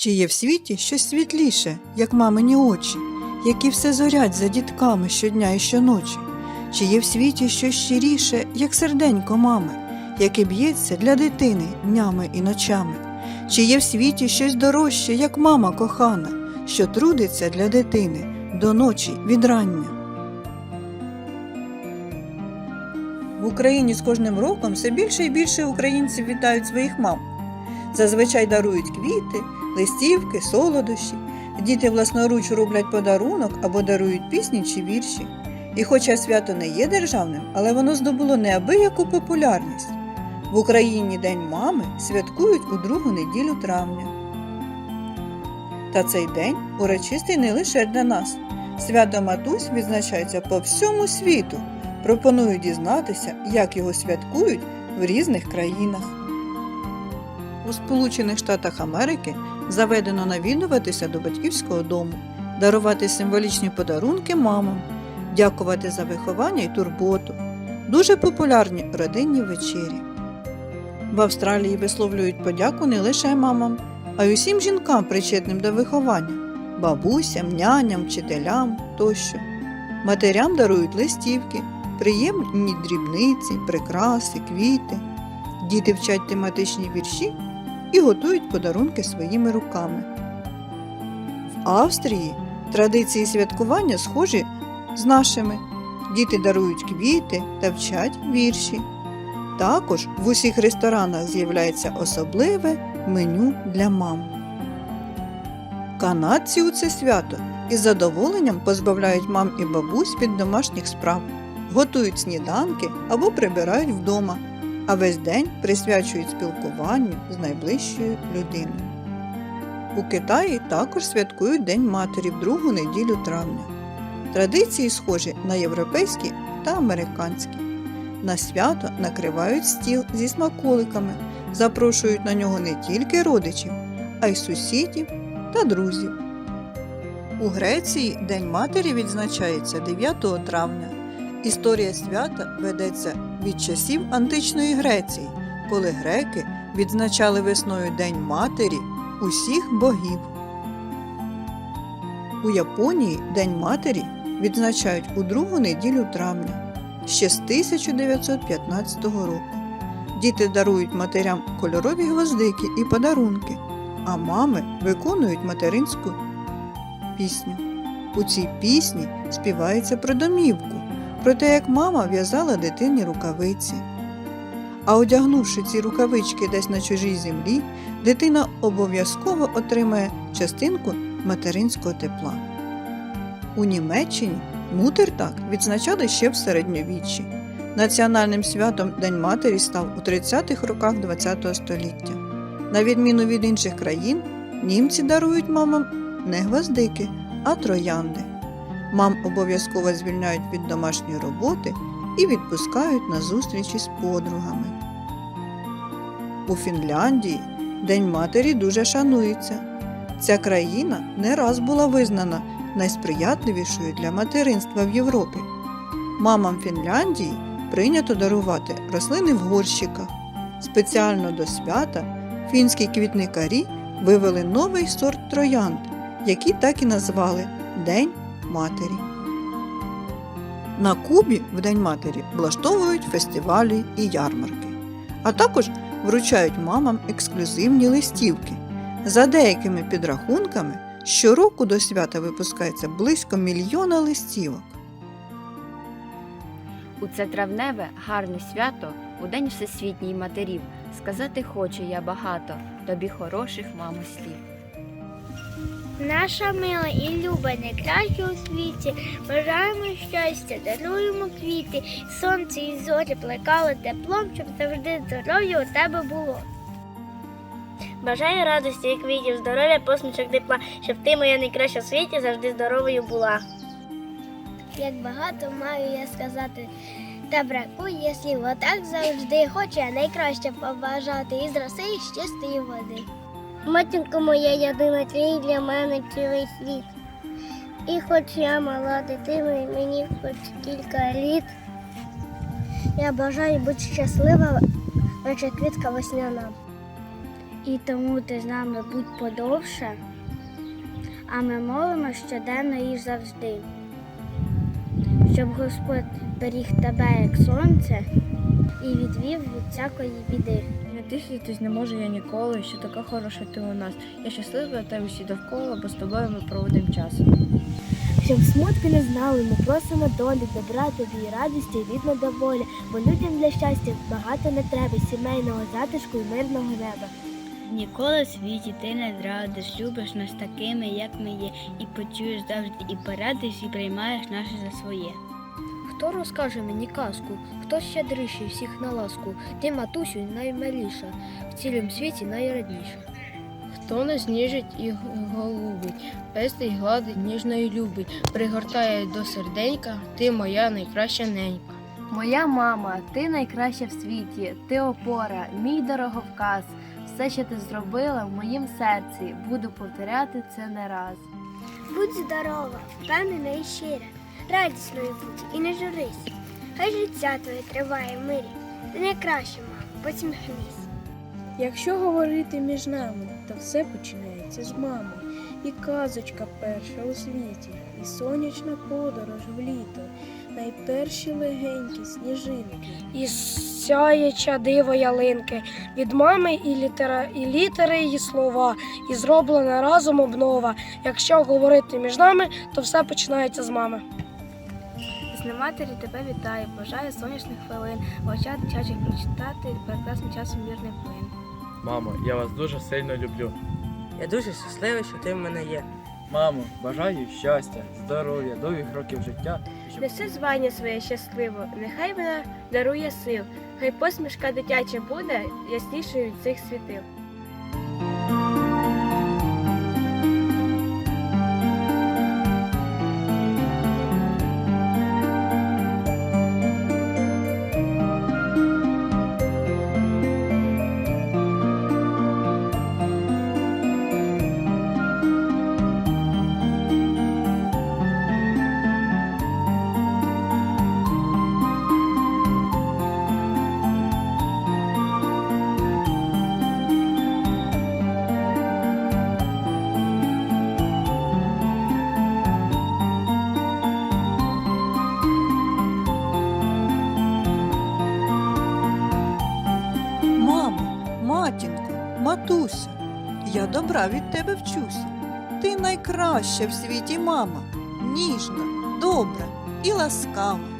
Чи є в світі щось світліше, як мамині очі, які все зорять за дітками щодня і щоночі? Чи є в світі щось щиріше, як серденько мами, яке б'ється для дитини днями і ночами? Чи є в світі щось дорожче, як мама кохана, що трудиться для дитини до ночі від рання? В Україні з кожним роком все більше і більше українців вітають своїх мам. Зазвичай дарують квіти, листівки, солодощі. Діти власноруч роблять подарунок або дарують пісні чи вірші. І хоча свято не є державним, але воно здобуло неабияку популярність. В Україні День мами святкують у другу неділю травня. Та цей день урочистий не лише для нас. Свято Матусь відзначається по всьому світу. Пропоную дізнатися, як його святкують в різних країнах. У Сполучених Штатах Америки заведено навідуватися до батьківського дому, дарувати символічні подарунки мамам, дякувати за виховання і турботу. Дуже популярні родинні вечері. В Австралії висловлюють подяку не лише мамам, а й усім жінкам, причетним до виховання, бабусям, няням, вчителям тощо. Матерям дарують листівки, приємні дрібниці, прикраси, квіти. Діти вчать тематичні вірші і готують подарунки своїми руками. В Австрії традиції святкування схожі з нашими. Діти дарують квіти та вчать вірші. Також в усіх ресторанах з'являється особливе меню для мам. Канадці у це свято із задоволенням позбавляють мам і бабусь від домашніх справ, готують сніданки або прибирають вдома, а весь день присвячують спілкуванню з найближчою людиною. У Китаї також святкують День матері в другу неділю травня. Традиції схожі на європейські та американські. На свято накривають стіл зі смаколиками, запрошують на нього не тільки родичів, а й сусідів та друзів. У Греції День матері відзначається 9 травня. Історія свята ведеться від часів античної Греції, коли греки відзначали весною День матері усіх богів. У Японії День матері відзначають у другу неділю травня ще з 1915 року. Діти дарують матерям кольорові гвоздики і подарунки, а мами виконують материнську пісню. У цій пісні співається про домівку, про те, як мама в'язала дитині рукавиці. А одягнувши ці рукавички десь на чужій землі, дитина обов'язково отримає частинку материнського тепла. У Німеччині Мутертак відзначали ще в середньовіччі. Національним святом День матері став у 30-х роках ХХ століття. На відміну від інших країн, німці дарують мамам не гвоздики, а троянди. Мам обов'язково звільняють від домашньої роботи і відпускають на зустрічі з подругами. У Фінляндії День матері дуже шанується. Ця країна не раз була визнана найсприятливішою для материнства в Європі. Мамам Фінляндії прийнято дарувати рослини в горщиках. Спеціально до свята фінські квітникарі вивели новий сорт троянд, які так і назвали День матері. На Кубі в День матері влаштовують фестивалі і ярмарки, а також вручають мамам ексклюзивні листівки. За деякими підрахунками, щороку до свята випускається близько мільйона листівок. У це травневе гарне свято у День Всесвітній матерів сказати хочу я багато тобі хороших мамо слів. Наша мила і люба найкраща у світі. Бажаємо щастя, даруємо квіти, сонце і зорі плекали теплом, щоб завжди здоров'я у тебе було. Бажаю радості і квітів, здоров'я, посмішок тепла, щоб ти, моя найкраща у світі, завжди здоровою була. Як багато маю я сказати, та бракує слів, отак завжди хочу я найкраще побажати із роси і з чистої води. Матінко моя єдина твій для мене цілий світ. І хоч я мала дитина, і мені хоч кілька літ. Я бажаю бути щаслива, наче квітка весняна. І тому ти з нами будь подовше, а ми молимо щоденно і завжди, щоб Господь беріг тебе як сонце і відвів від всякої біди. Не не можу я ніколи, що така хороша ти у нас. Я щаслива та всі довкола, бо з тобою ми проводимо час. Щоб смутки не знали, ми просимо долі, добра тобі і радості, і рідна доволі, бо людям для щастя багато не треба, сімейного затишку і мирного неба. Ніколи в світі ти не зрадиш, любиш нас такими, як ми є, і почуєш завжди, і порадиш, і приймаєш наше за своє. Хто розкаже мені казку, хто щедріший всіх на ласку, ти, матусю, наймиліша, в цілім світі найрідніша. Хто нас ніжить і голубить, пестить, гладить, ніжно і любить, пригортає до серденька, ти моя найкраща ненька. Моя мама, ти найкраща в світі, ти опора, мій дороговказ. Все, що ти зробила в моїм серці, буду повторяти це не раз. Будь здорова, впевнена і щира, радісною будь і не журись. Хай життя твоє триває в мирі, ти найкраща, мама, посміхнись. Якщо говорити між нами, то все починається з мами. І казочка перша у світі, і сонячна подорож в літо, найперші легенькі сніжинки. і сяєча диво ялинки, від мами і, літера, і літери її слова, і зроблена разом обнова. Якщо говорити між нами, то все починається з мами. З матері тебе вітаю, бажаю сонячних хвилин, в очах дитячих прочитати прекрасний час мірний плин. Мамо, я вас дуже сильно люблю. Я дуже щасливий, що ти в мене є. Мамо, бажаю щастя, здоров'я, довгих років життя. щоб Неси звання своє щасливо, нехай вона дарує сил, хай посмішка дитяча буде яснішою від цих світил. Матінко, матуся, я добра від тебе вчуся. Ти найкраща в світі мама, ніжна, добра і ласкава.